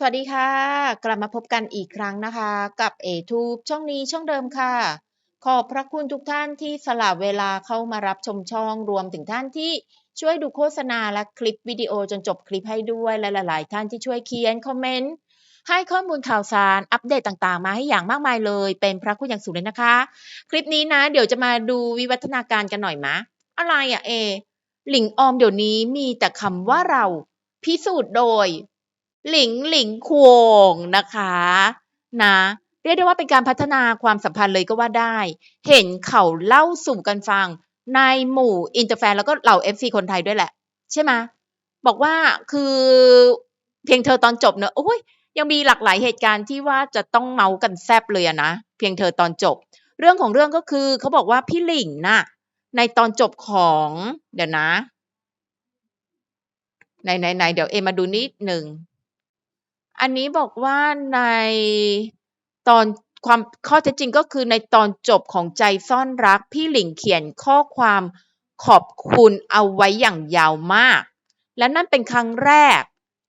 สวัสดีค่ะ กลับมาพบกันอีกครั้งนะคะ กับ A-Tube ช่องนี้ช่องเดิมค่ะ ขอบพระคุณทุกท่านที่สละเวลาเข้ามารับชมช่องรวมถึงท่านที่ช่วยดูโฆษณาและคลิปวิดีโอจนจบคลิปให้ด้วยและหลาย ๆ ท่านที่ช่วยเขียนคอมเมนต์ให้ข้อมูลข่าวสารอัปเดตต่างๆ มาให้อย่างมากมายเลย เป็นพระคุณอย่างสูงเลยนะคะ คลิปนี้นะ เดี๋ยวจะมาดูวิวัฒนาการกันหน่อยมะ อะไรอะเอ หลิงออมเดี๋ยวนี้มีแต่คำว่าเราพิสูจน์โดย หลิงหลิงควงนะคะนะเรียกได้ว่าเป็นการพัฒนาความสัมพันธ์เลยก็ว่าได้ เห็นเขาเล่าสู่กันฟังในหมู่อินเตอร์แฟนแล้วก็เหล่า FC คนไทยด้วยแหละ ใช่ไหมบอกว่าคือเพียงเธอตอนจบเนอะโอ้ยยังมีหลากหลายเหตุการณ์ที่ว่าจะต้องเมากันแซบเลยนะ เพียงเธอตอนจบ เรื่องของเรื่องก็คือเขาบอกว่าพี่หลิงน่ะในตอนจบของเดี๋ยวนะไหนไหนไหนเดี๋ยวเอมาดูนิดหนึ่ง อันนี้บอกว่าในตอนความข้อเท็จจริงก็คือในตอนจบของใจซ่อนรัก พี่หลิงเขียนข้อความขอบคุณเอาไว้อย่างยาวมาก และนั่นเป็นครั้งแรก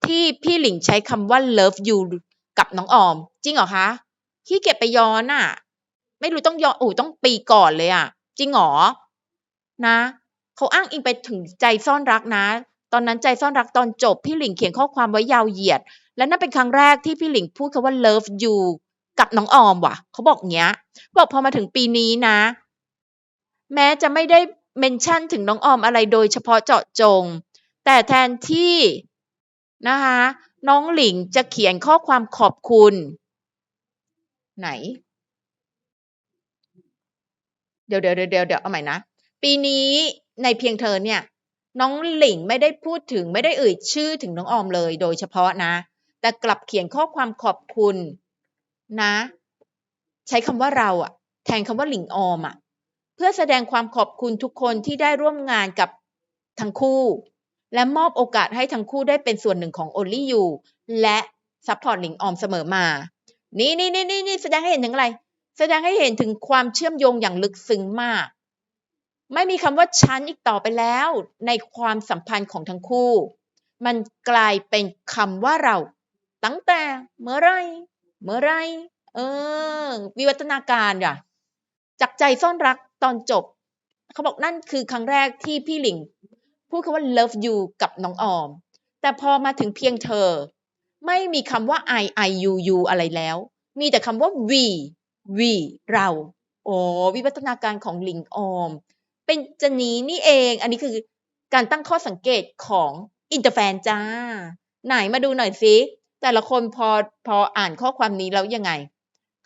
ที่พี่หลิงใช้คำว่า love you กับน้องออม จริงเหรอคะขี้เกียจไปย้อนอะ ไม่รู้ต้องย้อนโอ้ต้องปีก่อนเลยอะ จริงเหรอนะเขาอ้างอิงไปถึงใจซ่อนรักนะ ตอนนั้นใจซ่อนรักตอนจบ พี่หลิงเขียนข้อความไว้ยาวเหยียด และนั่นเป็นครั้งแรกที่พี่หลิงพูดคำว่า love you กับน้องออมว่ะ เขาบอกเงี้ย บอกพอมาถึงปีนี้นะ แม้จะไม่ได้เมนชั่นถึงน้องออมอะไรโดยเฉพาะเจาะจง แต่แทนที่นะคะน้องหลิงจะเขียนข้อความขอบคุณ ไหน เดี๋ยวเดี๋ยวเดี๋ยวเดี๋ยวเอาใหม่นะ ปีนี้ในเพียงเธอเนี่ย น้องหลิงไม่ได้พูดถึงไม่ได้เอ่ยชื่อถึงน้องออมเลยโดยเฉพาะนะ แต่กลับเขียนข้อความขอบคุณนะ ใช้คำว่าเราอะแทนคำว่าหลิงออมอะเพื่อแสดงความขอบคุณทุกคนที่ได้ร่วมงานกับทั้งคู่ และมอบโอกาสให้ทั้งคู่ได้เป็นส่วนหนึ่งของ Only You และซัพพอร์ตหลิงออมเสมอมา นี่นี่นี่นี่แสดงให้เห็นถึงอะไร แสดงให้เห็นถึงความเชื่อมโยงอย่างลึกซึ้งมาก ไม่มีคำว่าฉันอีกต่อไปแล้ว ในความสัมพันธ์ของทั้งคู่ มันกลายเป็นคำว่าเรา ตั้งแต่เมื่อไร เมื่อไร เออ วิวัฒนาการอะจากใจซ่อนรักตอนจบ เขาบอกนั่นคือครั้งแรกที่พี่หลิง พูดคำว่า love you กับน้องออม แต่พอมาถึงเพียงเธอ ไม่มีคำว่า I I u u อะไรแล้ว มีแต่คำว่า we we เรา โอ้วิวัฒนาการของหลิงออม เป็นจะนี้นี่เอง อันนี้คือการตั้งข้อสังเกตของอินเตอร์แฟนจ้า ไหนมาดูหน่อยสิแต่ละคนพอพออ่านข้อความนี้แล้วยังไง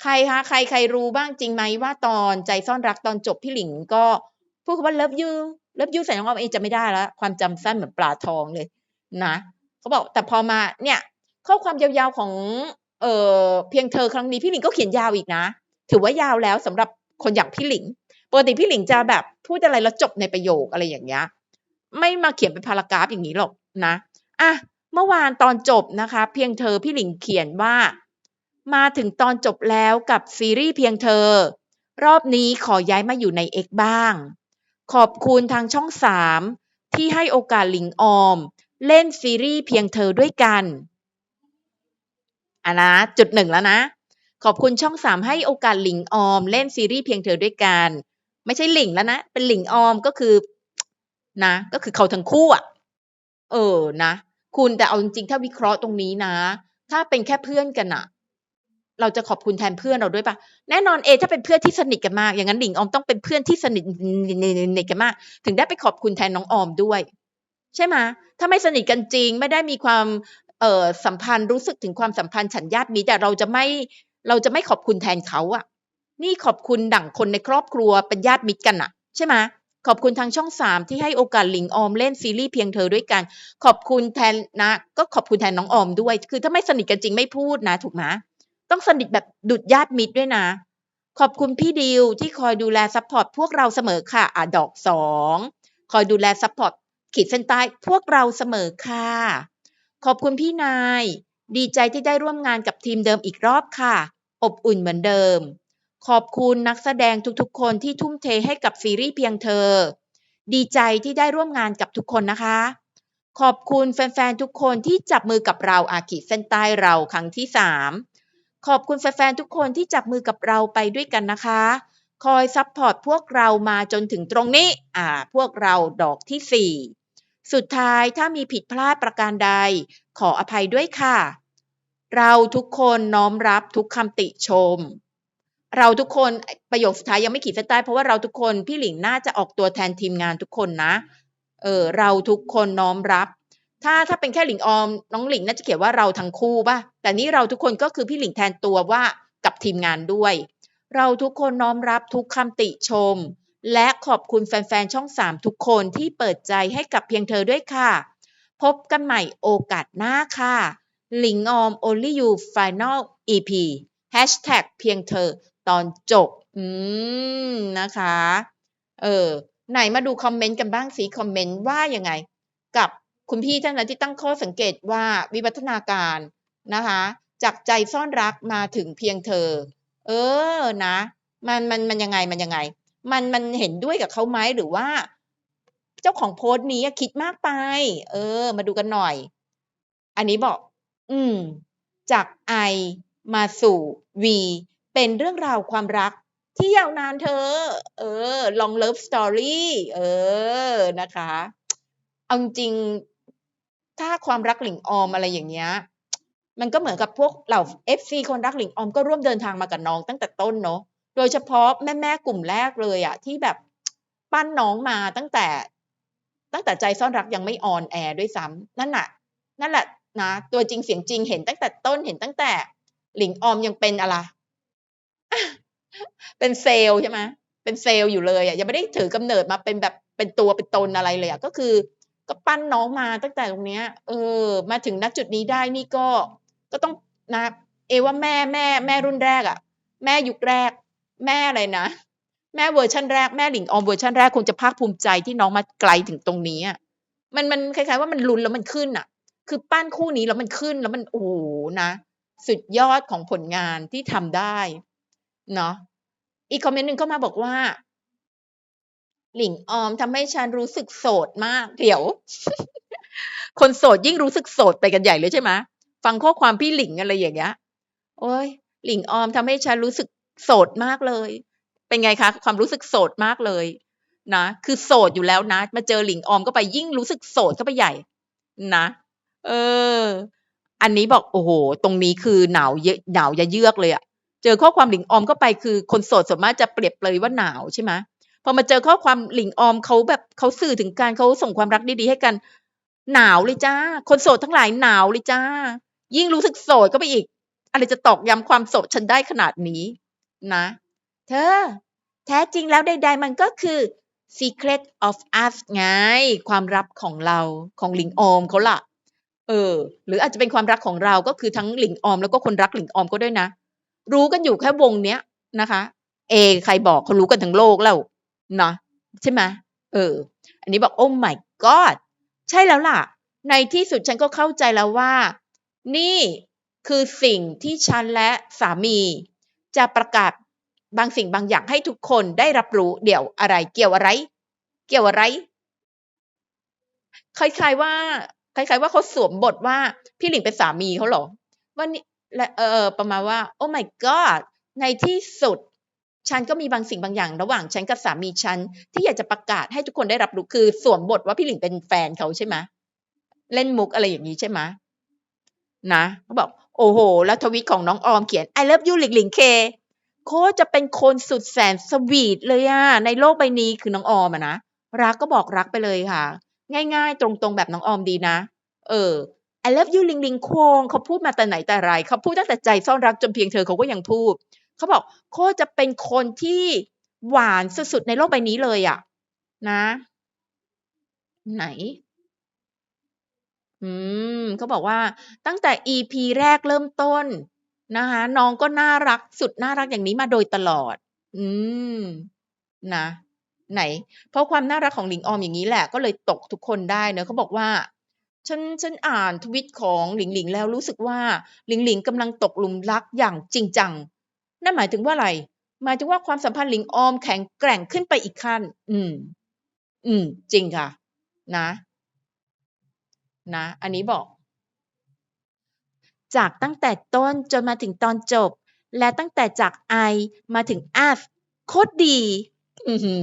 ใครคะใครใครรู้บ้างจริงไหมว่าตอนใจซ่อนรักตอนจบพี่หลิงก็พูดคำว่า love you love you ใส่น้องออมเองจะไม่ได้แล้วความจำสั้นเหมือนปลาทองเลยนะเขาบอกแต่พอมาเนี่ย ข้อความยาวๆของเออเพียงเธอครั้งนี้พี่หลิงก็เขียนยาวอีกนะ ถือว่ายาวแล้วสำหรับคนอย่างพี่หลิง ปกติพี่หลิงจะแบบพูดอะไรแล้วจบในประโยคอะไรอย่างเงี้ย ไม่มาเขียนเป็นพารากราฟอย่างนี้หรอกนะอะเมื่อวานตอนจบนะคะ เพียงเธอพี่หลิงเขียนว่า มาถึงตอนจบแล้วกับซีรีส์เพียงเธอ รอบนี้ขอย้ายมาอยู่ใน X บ้าง ขอบคุณทางช่อง3ที่ให้โอกาสหลิงออม เล่นซีรีส์เพียงเธอด้วยกันอะนะจุดหนึ่งแล้วนะ ขอบคุณช่องสามให้โอกาสหลิงออม เล่นซีรีส์เพียงเธอด้วยกัน ไม่ใช่หลิงแล้วนะ เป็นหลิงออมก็คือนะ ก็คือเขาทั้งคู่อะเออนะ คุณแต่เอาจริงๆถ้าวิเคราะห์ตรงนี้นะ ถ้าเป็นแค่เพื่อนกันอะเราจะขอบคุณแทนเพื่อนเราด้วยปะแน่นอนเอถ้าเป็นเพื่อนที่สนิทกันมาก อย่างนั้นหลิงออมต้องเป็นเพื่อนที่สนิทกันมาก ถึงได้ไปขอบคุณแทนน้องออมด้วย ใช่ไหมถ้าไม่สนิทกันจริง ไม่ได้มีความเออสัมพันธ์รู้สึกถึงความสัมพันธ์ฉันญาติมิตรแต่เราจะไม่เราจะไม่ขอบคุณแทนเขาอะ นี่ขอบคุณดั่งคนในครอบครัวเป็นญาติมิตรกันอะใช่ไหมขอบคุณทางช่องสามที่ให้โอกาสหลิงออมเล่นซีรีส์เพียงเธอด้วยกัน ขอบคุณแทนนะ ก็ขอบคุณแทนน้องออมด้วย คือถ้าไม่สนิทกันจริงไม่พูดนะถูกไหมต้องสนิทแบบดุดญาติมิตรด้วยนะ ขอบคุณพี่ดิวที่คอยดูแลซัพพอร์ตพวกเราเสมอค่ะอะดอกสองคอยดูแลซัพพอร์ตขีดเส้นใต้พวกเราเสมอค่ะ ขอบคุณพี่นาย ดีใจที่ได้ร่วมงานกับทีมเดิมอีกรอบค่ะ อบอุ่นเหมือนเดิม ขอบคุณนักแสดงทุกๆ คนที่ทุ่มเทให้กับซีรีส์เพียงเธอ ดีใจที่ได้ร่วมงานกับทุกคนนะคะ ขอบคุณแฟนๆ ทุกคนที่จับมือกับเราอาขีดเส้นใต้เราครั้งที่สามขอบคุณแฟนๆ ทุกคนที่จับมือกับเราไปด้วยกันนะคะ คอยซัพพอร์ตพวกเรามาจนถึงตรงนี้ อ่า พวกเราดอกที่สี่สุดท้ายถ้ามีผิดพลาดประการใด ขออภัยด้วยค่ะ เราทุกคนน้อมรับทุกคำติชม เราทุกคนประโยคสุดท้ายยังไม่ขีดเส้นใต้เพราะว่าเราทุกคนพี่หลิงน่าจะออกตัวแทนทีมงานทุกคนนะ เออเราทุกคนน้อมรับ ถ้าถ้าเป็นแค่หลิงออม น้องหลิงน่าจะเขียนว่าเราทั้งคู่ป่ะแต่นี่เราทุกคนก็คือพี่หลิงแทนตัวว่ากับทีมงานด้วย เราทุกคนน้อมรับทุกคำติชม และขอบคุณแฟนๆช่อง3ทุกคนที่เปิดใจให้กับเพียงเธอด้วยค่ะ พบกันใหม่โอกาสหน้าค่ะหลิงออม only you final EP hashtag เพียงเธอ ตอนจบ อืม นะคะ เออ ไหนมาดูคอมเมนต์กันบ้างสิคอมเมนต์ว่ายังไง กับคุณพี่ท่านนั้นที่ตั้งข้อสังเกตว่าวิวัฒนาการนะคะ จากใจซ่อนรักมาถึงเพียงเธอ เออนะ มันมันมันยังไงมันยังไง มันมันเห็นด้วยกับเขาไหมหรือว่า เจ้าของโพสต์นี้คิดมากไป เออ มาดูกันหน่อย อันนี้บอก อืม จากไอมาสู่วี เป็นเรื่องราวความรักที่ยาวนานเธอ เออ long love story เออ นะคะ เอาจริง ถ้าความรักหลิงออมอะไรอย่างเงี้ย มันก็เหมือนกับพวกเหล่า FC คนรักหลิงออมก็ร่วมเดินทางมากับน้องตั้งแต่ต้นเนาะ โดยเฉพาะแม่ๆกลุ่มแรกเลยอะที่แบบปั้นน้องมาตั้งแต่ ตั้งแต่ใจซ่อนรักยังไม่ออนแอร์ด้วยซ้ำนั่นน่ะ นั่นแหละนะ ตัวจริงเสียงจริงเห็นตั้งแต่ต้นเห็นตั้งแต่หลิงออมยังเป็นอะไร เป็นเซลล์ใช่ไหมเป็นเซลล์อยู่เลยอะยังไม่ได้ถือกำเนิดมาเป็นแบบเป็นตัวเป็นตนอะไรเลยอะก็คือ ก็ปั้นน้องมาตั้งแต่ตรงเนี้ย เออ มาถึงณจุดนี้ได้นี่ก็ ก็ต้องนะ เอว่าแม่แม่แม่รุ่นแรกอะ แม่ยุคแรก แม่อะไรนะแม่เวอร์ชันแรกแม่หลิงออมเวอร์ชันแรกคงจะภาคภูมิใจที่น้องมาไกลถึงตรงนี้อะมันมันคล้ายๆว่ามันลุ้นแล้วมันขึ้นอะ คือปั้นคู่นี้แล้วมันขึ้นแล้วมันโอ้โหนะสุดยอดของผลงานที่ทำได้ เนาะอีกคอมเมนต์หนึ่งเข้ามาบอกว่า หลิงออมทำให้ฉันรู้สึกโสดมาก เดี๋ยว คนโสดยิ่งรู้สึกโสดไปกันใหญ่เลยใช่ไหมฟังข้อความพี่หลิงอะไรอย่างเงี้ยโอ้ยหลิงออมทำให้ฉันรู้สึกโสดมากเลย เป็นไงคะ ความรู้สึกโสดมากเลยนะคือโสดอยู่แล้วนะ มาเจอหลิงออมก็ไปยิ่งรู้สึกโสดเข้าไปใหญ่ นะ เออ อันนี้บอกโอ้โห ตรงนี้คือหนาวเยอะหนาวยะเยือกเลยอะ เจอข้อความหลิงออมก็ไปคือคนโสดส่วนมากจะเปรียบเลยว่าหนาวใช่ไหมพอมาเจอข้อความหลิงออมเขาแบบเขาสื่อถึงการเขาส่งความรักดีๆให้กัน หนาวเลยจ้า คนโสดทั้งหลายหนาวเลยจ้า ยิ่งรู้สึกโสดก็ไปอีก อะไรจะตอกย้ำความโสดฉันได้ขนาดนี้ นะ เธอ แท้จริงแล้วใด ๆ มันก็คือ secret of us ไง ความลับของเราของหลิงออมเขาล่ะ เออ หรืออาจจะเป็นความรักของเราก็คือทั้งหลิงออมแล้วก็คนรักหลิงออมก็ด้วยนะ รู้กันอยู่แค่วงเนี้ยนะคะ เอ ใครบอกเขารู้กันทั้งโลกแล้วเนาะใช่ไหมเออ อันนี้บอกโอ้ my god ใช่แล้วล่ะ ในที่สุดฉันก็เข้าใจแล้วว่า นี่คือสิ่งที่ฉันและสามี จะประกาศบางสิ่งบางอย่างให้ทุกคนได้รับรู้เดี๋ยวอะไร เกี่ยวอะไร เกี่ยวอะไรคล้ายๆว่าคล้ายๆว่าเขาสวมบทว่าพี่หลิงเป็นสามีเขาเหรอว่านี่ และเออประมาณว่า โอ้ my god ในที่สุด ฉันก็มีบางสิ่งบางอย่าง ระหว่างฉันกับสามีฉัน ที่อยากจะประกาศให้ทุกคนได้รับรู้คือสวมบทว่าพี่หลิงเป็นแฟนเขาใช่ไหมเล่นมุกอะไรอย่างนี้ใช่ไหมนะเขาบอก โอ้โห แล้วทวิตของน้องออมเขียน I love you หลิงหลิงเคโคจะเป็นคนสุดแสนสวีทเลยอะในโลกใบนี้คือน้องออมอะนะรักก็บอกรักไปเลยค่ะ ง่าย ๆ ตรงๆแบบน้องออมดีนะ เออ I love you ลิงลิงโควงเขาพูดมาแต่ไหนแต่ไรเขาพูดตั้งแต่ใจซ่อนรักจนเพียงเธอเขาก็ยังพูดเขาบอกโคจะเป็นคนที่หวานสุดๆในโลกใบนี้เลยอะนะ ไหน อืมเขาบอกว่าตั้งแต่ EP แรกเริ่มต้นนะคะน้องก็น่ารักสุดน่ารักอย่างนี้มาโดยตลอด อืม นะ ไหน เพราะความน่ารักของหลิงออมอย่างนี้แหละ ก็เลยตกทุกคนได้เนอะเขาบอกว่า ฉันฉันอ่านทวิตของหลิงหลิงแล้วรู้สึกว่าหลิงหลิงกำลังตกหลุมรักอย่างจริงจัง นั่นหมายถึงว่าอะไร หมายถึงว่าความสัมพันธ์หลิงออมแข็งแกร่งขึ้นไปอีกขั้น อืม อืม จริงค่ะ นะ นะ อันนี้บอก จากตั้งแต่ต้นจนมาถึงตอนจบ และตั้งแต่จาก I มาถึง us โคตรดี อื้อฮื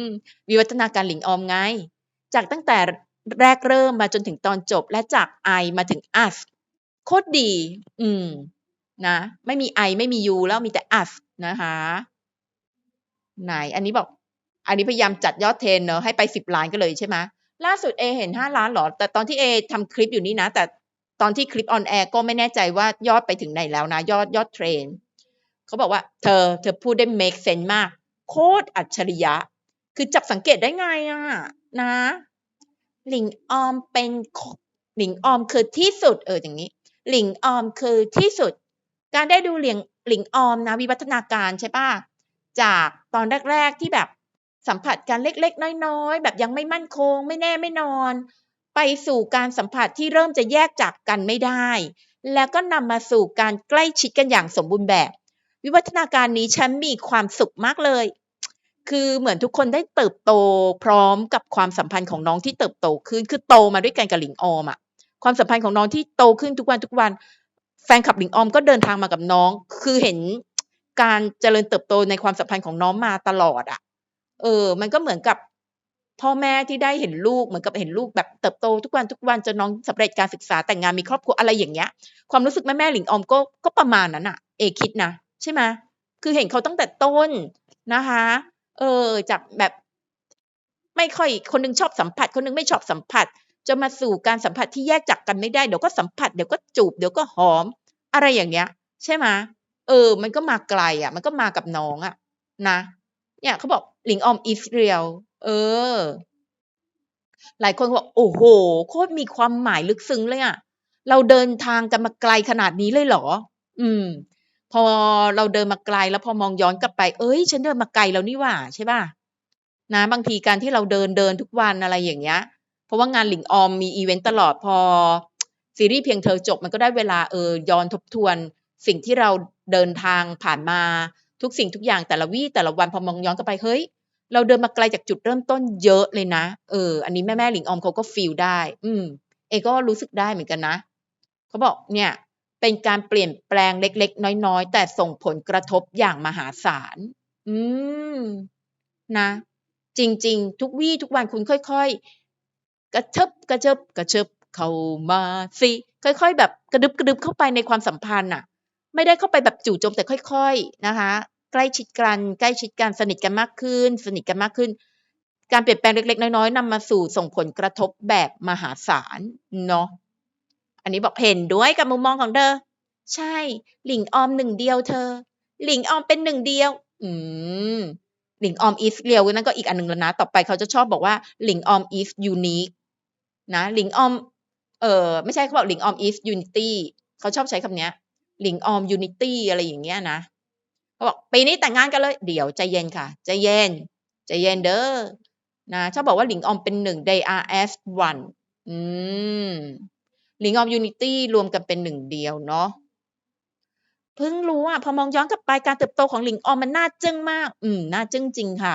อวิวัฒนาการหลิงออมไง จากตั้งแต่ แรกเริ่มมาจนถึงตอนจบและจาก I มาถึง us โคตรดี อืม นะ ไม่มี I ไม่มี you แล้วมีแต่ us นะคะ ไหน อันนี้บอก อันนี้พยายามจัดยอดเทรนเนาะให้ไป10ล้านกันเลยใช่ไหมล่าสุดเอเห็น5ล้านหรอ แต่ตอนที่เอทำคลิปอยู่นี่นะ แต่ตอนที่คลิปออนแอร์ก็ไม่แน่ใจว่ายอดไปถึงไหนแล้วนะ ยอดยอดเทรน เขาบอกว่า เธอ เธอพูดได้ make sense มาก โคตรอัจฉริยะ คือจับสังเกตได้ไงอะนะ หลิงออมเป็นหลิงออมคือที่สุดเอออย่างงี้ หลิงออมคือที่สุด การได้ดูหลิงหลิงออมนะวิวัฒนาการใช่ปล่าจากตอนแรก ๆที่แบบสัมผัสกันเล็กๆ น้อยๆ แบบยังไม่มั่นคง ไม่แน่ไม่นอน ไปสู่การสัมผัสที่เริ่มจะแยกจากกันไม่ได้ แล้วก็นำมาสู่การใกล้ชิดกันอย่างสมบูรณ์แบบ วิวัฒนาการนี้ฉันมีความสุขมากเลย คือเหมือนทุกคนได้เติบโตพร้อมกับความสัมพันธ์ของน้องที่เติบโตขึ้น คือโตมาด้วยกันกับหลิงออมอะความสัมพันธ์ของน้องที่โตขึ้นทุกวันทุกวัน แฟนคลับหลิงออมก็เดินทางมากับน้อง คือเห็นการเจริญเติบโตในความสัมพันธ์ของน้องมาตลอดอะเออ มันก็เหมือนกับพ่อแม่ที่ได้เห็นลูกเหมือนกับเห็นลูกแบบเติบโตทุกวันทุกวันจนน้องสำเร็จการศึกษาแต่งงานมีครอบครัวอะไรอย่างเงี้ย ความรู้สึกแม่ๆหลิงออมก็ก็ประมาณนั้นน่ะเอคิดนะใช่ไหมคือเห็นเขาตั้งแต่ต้นนะคะ เออ จากแบบ ไม่ค่อยคนหนึ่งชอบสัมผัส คนหนึ่งไม่ชอบสัมผัสจนมาสู่การสัมผัสที่แยกจากกันไม่ได้เดี๋ยวก็สัมผัสเดี๋ยวก็จูบเดี๋ยวก็หอม อะไรอย่างเงี้ย ใช่ไหมเออ มันก็มาไกลอะมันก็มากับน้องอะนะเนี่ยเขาบอกหลิงออม is real เออ หลายคนบอกโอ้โฮโคตรมีความหมายลึกซึ้งเลยอะ เราเดินทางกันมาไกลขนาดนี้เลยเหรอ?อืม พอเราเดินมาไกลแล้วพอมองย้อนกลับไปเฮ้ย ฉันเดินมาไกลแล้วนี่หว่าใช่เปล่า?นะบางทีการที่เราเดินๆทุกวันอะไรอย่างเงี้ย เพราะว่างานหลิงออมมีอิเวนต์ตลอดพอซีรีส์เพียงเธอจบมันก็ได้เวลาเออย้อนทบทวน สิ่งที่เราเดินทางผ่านมาทุกสิ่งทุกอย่างแต่ละวี่แต่ละวันพอมองย้อนกลับไปเฮ้ย เราเดินมาไกลจากจุดเริ่มต้นเยอะเลยนะเอออันนี้แม่ๆหลิงออมเขาก็ฟีลได้ อืม เอก็รู้สึกได้เหมือนกันนะเขาบอกเนี่ย เป็นการเปลี่ยนแปลงเล็ก ๆ น้อย ๆ แต่ส่งผลกระทบอย่างมหาศาล อืม นะ จริง ๆ ทุกวี่ทุกวันคุณค่อย ๆ กระเทิบกระเจิบกระเชิบเข้ามาสิค่อย ๆ แบบกระดึบกระดึบเข้าไปในความสัมพันธ์น่ะไม่ได้เข้าไปแบบจู่โจมแต่ค่อย ๆ นะคะ ใกล้ชิดกัน ใกล้ชิดกันสนิทกันมากขึ้น สนิทกันมากขึ้น การเปลี่ยนแปลงเล็ก ๆ น้อย ๆนำมาสู่ส่งผลกระทบแบบมหาศาลเนาะ อันนี้บอกเห็นด้วยกับมุมมองของเธอ ใช่ หลิงออมหนึ่งเดียวเธอ หลิงออมเป็นหนึ่งเดียว อืม หลิงออม is real นั่นก็อีกอันหนึ่งแล้วนะ ต่อไปเขาจะชอบบอกว่า หลิงออม is unique นะ หลิงออม เอ่อไม่ใช่เขาบอกหลิงออม is unity เขาชอบใช้คำเนี้ยหลิงออม unity อะไรอย่างเงี้ยนะเขาบอกปีนี้แต่งงานกันเลย เดี๋ยวใจเย็นค่ะ ใจเย็น ใจเย็นเด้อ นะชอบบอกว่าหลิงออมเป็นหนึ่ง they are as one อืม ลิงออม unity รวมกันเป็นหนึ่งเดียวเนาะเพิ่งรู้อะพอมองย้อนกลับไปการเติบโตของหลิงออมมันน่าจึ้งมาก อืมน่าจึ้งจริงค่ะ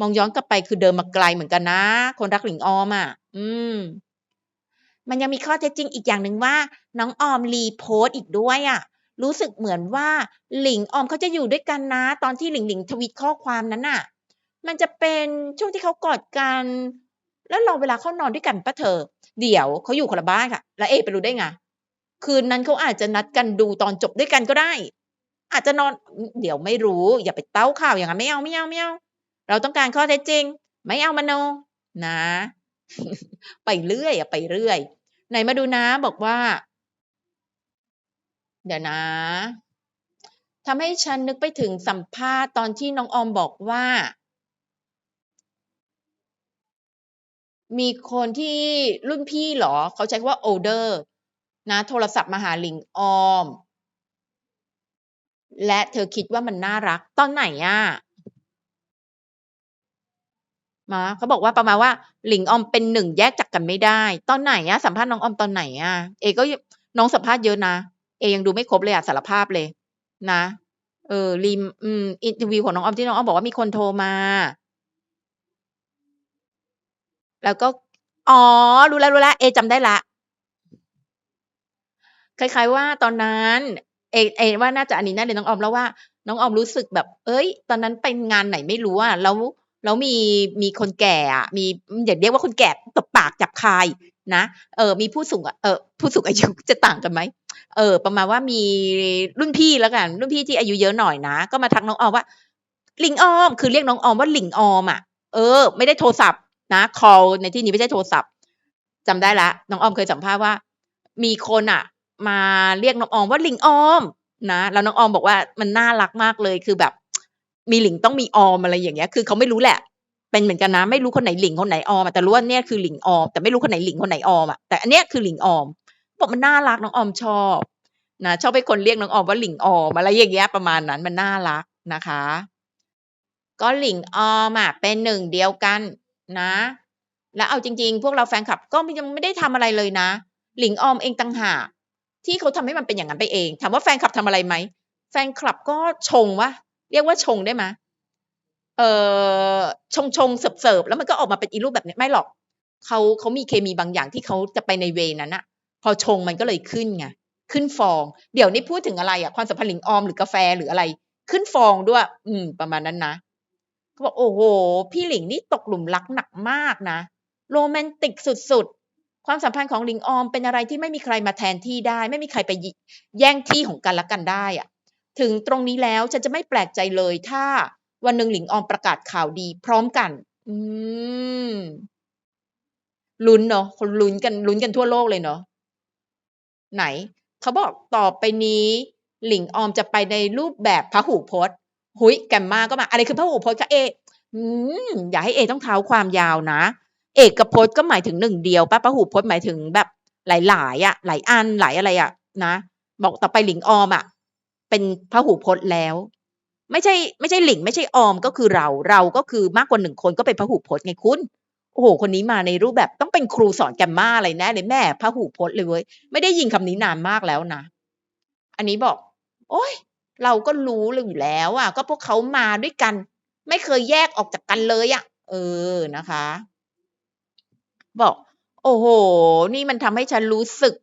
มองย้อนกลับไปคือเดินมาไกลเหมือนกันนะ คนรักหลิงออมอะ อืม มันยังมีข้อเท็จจริงอีกอย่างหนึ่งว่า น้องออม repost อีกด้วยอะรู้สึกเหมือนว่าหลิงออมเขาจะอยู่ด้วยกันนะ ตอนที่หลิงหลิงทวีตข้อความนั้นน่ะ มันจะเป็นช่วงที่เขากอดกัน แล้วรอเวลาเขานอนด้วยกันปล่าเธอ?เดี๋ยวเขาอยู่คนละบ้านค่ะ แล้วเอไปรู้ได้ไง?คืนนั้นเขาอาจจะนัดกันดูตอนจบด้วยกันก็ได้ อาจจะนอน เดี๋ยวไม่รู้ อย่าไปเต้าข่าวอย่างงั้นไม่เอาๆๆเราต้องการข้อเท็จจริง ไม่เอามโน นะ ไปเรื่อยอะไปเรื่อย ไหนมาดูนะบอกว่า เดี๋ยวนะทำให้ฉันนึกไปถึงสัมภาษณ์ตอนที่น้องออมบอกว่า มีคนที่รุ่นพี่เหรอ เขาใช้คำว่า older นะ โทรศัพท์มาหาหลิงออม และเธอคิดว่ามันน่ารัก ตอนไหนอะ?มาเขาบอกว่าประมาณว่าหลิงออมเป็นหนึ่งแยกจากกันไม่ได้ ตอนไหนอะ?สัมภาษณ์น้องออมตอนไหนอะ?เอก็น้องสัมภาษณ์เยอะนะเอยังดูไม่ครบเลยอะสารภาพเลย นะ เออริมอืมอินเทอร์วิวของน้องออมที่น้องออมบอกว่ามีคนโทรมา แล้วก็ อ๋อ รู้แล้วๆเอจำได้ล้วคล้าย ๆ ว่าตอนนั้นเอเอว่าน่าจะอันนี้น่าเลยน้องออมเล่าว่า น้องออมรู้สึกแบบเฮ้ย ตอนนั้นไปงานไหนไม่รู้อะแล้วแล้วมีมีคนแก่อะมีอย่าเรียกว่าคนแก่ตบปากหยาบคายนะเออมีผู้สูงเออผู้สูงอายุจะต่างกันไหม?เออ ประมาณว่ามีรุ่นพี่แล้วกัน รุ่นพี่ที่อายุเยอะหน่อยนะ ก็มาทักน้องออมว่า"หลิงออม"คือเรียกน้องออมว่าหลิงออมอะเออ ไม่ได้โทรศัพท์ นะคอลในที่นี้ไม่ใช่โทรศัพท์จำได้ล้วน้องออมเคยสัมภาษณ์ว่า มีคนน่ะมาเรียกน้องออมว่าลิงออมนะแล้วน้องออมบอกว่ามันน่ารักมากเลยคือแบบ มีหลิงต้องมีออมอะไรอย่างเงี้ย คือเขาไม่รู้แหละ เป็นเหมือนกันนะ ไม่รู้คนไหนหลิงคนไหนออมแต่รู้ว่าเนี่ยคือหลิงออมแต่ไม่รู้คนไหนหลิงคนไหนออมอะแต่อันเนี้ยคือหลิงออมบอกมันน่ารักน้องออมชอบนะชอบให้คนเรียกน้องออมว่าหลิงออมอะไรอย่างเงี้ยประมาณนั้นมันน่ารักนะคะ ก็หลิงออมอะเป็นหนึ่งเดียวกัน นะ แล้วเอาจริง ๆ พวกเราแฟนคลับก็ยังไม่ได้ทำอะไรเลยนะ หลิงออมเองต่างหากที่เขาทำให้มันเป็นอย่างนั้นไปเองถามว่าแฟนคลับทำอะไรไหม?แฟนคลับก็ชงเปล่าเรียกว่าชงได้ไหม?เออชงๆเสิร์ฟๆแล้วมันก็ออกมาเป็นอีรูปแบบนี้ไม่หรอกเขาเขามีเคมีบางอย่างที่เขาจะไปในเวนั้นน่ะพอชงมันก็เลยขึ้นไงขึ้นฟอง เดี๋ยวนี้พูดถึงอะไรอะความสัมพันธ์หลิงออมหรือกาแฟหรืออะไร ขึ้นฟองด้วย อืม ประมาณนั้นนะ เขาบอก"โอ้โฮพี่หลิงนี่ตกหลุมรักหนักมากนะ โรแมนติกสุดๆ ความสัมพันธ์ของหลิงออมเป็นอะไรที่ไม่มีใครมาแทนที่ได้ ไม่มีใครไปแย่งที่ของกันและกันได้อะถึงตรงนี้แล้วฉันจะไม่แปลกใจเลยถ้าวันหนึ่งหลิงออมประกาศข่าวดี พร้อมกัน"อืมลุ้นเนาะคนลุ้นกันลุ้นกันทั่วโลกเลยเนาะไหน เขาบอกต่อไปนี้ หลิงออมจะไปในรูปแบบพหูพจน์ อุ๊ย Gamma ก็มา อะไรคือพหูพจน์คะเอ?อืมอย่าให้เอต้องเท้าความยาวนะ เอกพจน์ก็หมายถึงหนึ่งเดียวปล่าพระหูพจน์หมายถึงแบบหลายๆอะหลายอันหลายอะไรอะนะ บอกต่อไปหลิงออมอะเป็นพระหูพจน์แล้ว ไม่ใช่ไม่ใช่หลิงไม่ใช่ออมก็คือเราเราก็คือมากกว่า1คนก็เป็นพหูพจน์ไงคุณโอ้โฮคนนี้มาในรูปแบบต้องเป็นครูสอน Gamma อะไรแน่เลยแม่พระหูพจน์เลยเว้ย ไม่ได้ยินคำนี้นานมากแล้วนะ อันนี้บอก โอ๊ย เราก็รู้เลยอยู่แล้วอะ ก็พวกเขามาด้วยกัน ไม่เคยแยกออกจากกันเลยอะ เออนะคะ บอก โอ้โฮนี่มันทำให้ฉันรู้สึก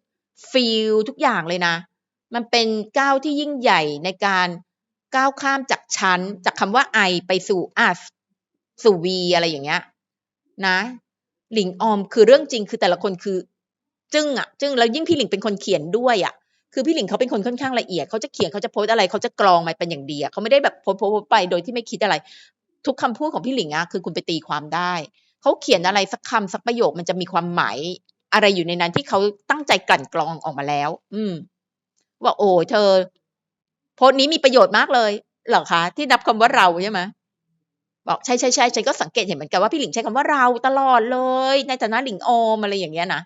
ฟีลทุกอย่างเลยนะ มันเป็นก้าวที่ยิ่งใหญ่ในการก้าวข้ามจากฉันจากคำว่า I ไปสู่ us สู่ we อะไรอย่างเงี้ย นะ หลิงออมคือเรื่องจริงคือแต่ละคนคือ จึ้งอะจึ้งแล้วยิ่งพี่หลิงเป็นคนเขียนด้วยอะ คือพี่หลิงเขาเป็นคนค่อนข้างละเอียดเขาจะเขียนเขาจะโพสอะไรเขาจะกรองมาเป็นอย่างดีอะเขาไม่ได้แบบโพสต์ๆๆไปโดยที่ไม่คิดอะไร ทุกคำพูดของพี่หลิงอะคือคุณไปตีความได้เขาเขียนอะไรสักคำสักประโยคมันจะมีความหมายอะไรอยู่ในนั้นที่เขาตั้งใจกลั่นกรองออกมาแล้ว อืม ว่าโอ้เธอ โพสต์นี้มีประโยชน์มากเลยเหรอคะ?ที่นับคำว่าเราใช่ไหม?บอกใช่ๆๆฉันก็สังเกตเห็นเหมือนกันว่าพี่หลิงใช้คำว่าเราตลอดเลย ในฐานะหลิงออมอะไรอย่างเงี้ยนะ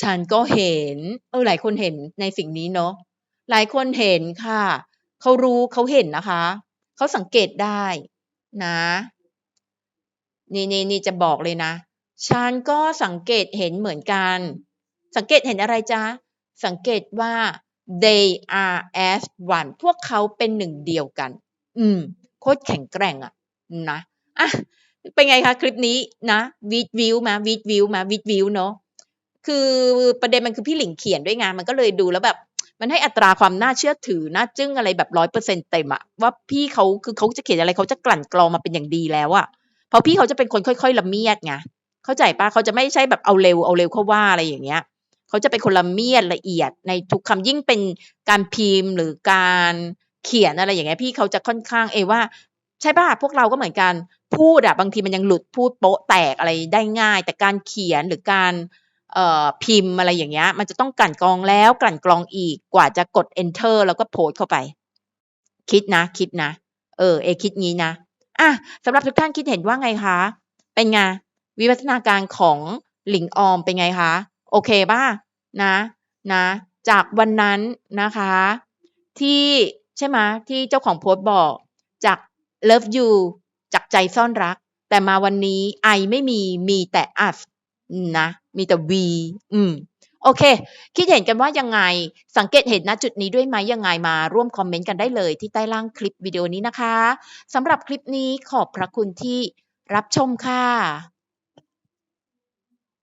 ฉันก็เห็น เออหลายคนเห็นในสิ่งนี้เนาะหลายคนเห็นค่ะเขารู้เขาเห็นนะคะเขาสังเกตได้นะ นี่ๆๆจะบอกเลยนะฉันก็สังเกตเห็นเหมือนกัน สังเกตเห็นอะไรจ๊ะ?สังเกตว่า they are as one พวกเขาเป็นหนึ่งเดียวกัน อืม โคตรแข็งแกร่งอะนะอะเป็นไงคะคลิปนี้นะวิดวิวไหมวิดวิวไหมวิดวิวเนาะ คือประเด็นมันคือพี่หลิงเขียนด้วยไงมันก็เลยดูแล้วแบบมันให้อัตราความน่าเชื่อถือน่าจึ้งอะไรแบบ100%เปอร์เซ็นต็มอะว่าพี่เขาคือเขาจะเขียนอะไรเขาจะกลั่นกรองมาเป็นอย่างดีแล้วอะเพราะพี่เขาจะเป็นคนค่อยๆละเมียดไงเข้าใจปล่า?เขาจะไม่ใช่แบบเอาเร็วเอาเร็วเข้าว่าอะไรอย่างเงี้ยเขาจะเป็นคนละเมียดละเอียดในทุกคำยิ่งเป็นการพิมพ์หรือการเขียนอะไรอย่างเงี้ยพี่เขาจะค่อนข้างเอว่า ใช่ปล่า?พวกเราก็เหมือนกันพูดอะบางทีมันยังหลุดพูดโป๊ะแตกอะไรได้ง่าย แต่การเขียนหรือการ พิมพ์อะไรอย่างเงี้ย มันจะต้องกลั่นกรองแล้วกลั่นกรองอีกกว่าจะกด enter แล้วก็โพสต์เข้าไป คิดนะ คิดนะ เออ เอคิดงี้นะอะสำหรับทุกท่านคิดเห็นว่าไงคะ?เป็นไง?วิวัฒนาการของหลิงออมเป็นไงคะ?โอเคเปล่า?นะ นะ จากวันนั้นนะคะ ที่ใช่ไหม?ที่เจ้าของโพสต์บอก จาก love you จากใจซ่อนรัก แต่มาวันนี้ I ไม่มีมีแต่ us อืมนะ มีแต่ V อืมโอเค คิดเห็นกันว่ายังไง?สังเกตเห็นณจุดนี้ด้วยไหม?ยังไงมาร่วมคอมเมนต์กันได้เลยที่ใต้ล่างคลิปวิดีโอนี้นะคะสำหรับคลิปนี้ขอบพระคุณที่รับชมค่ะ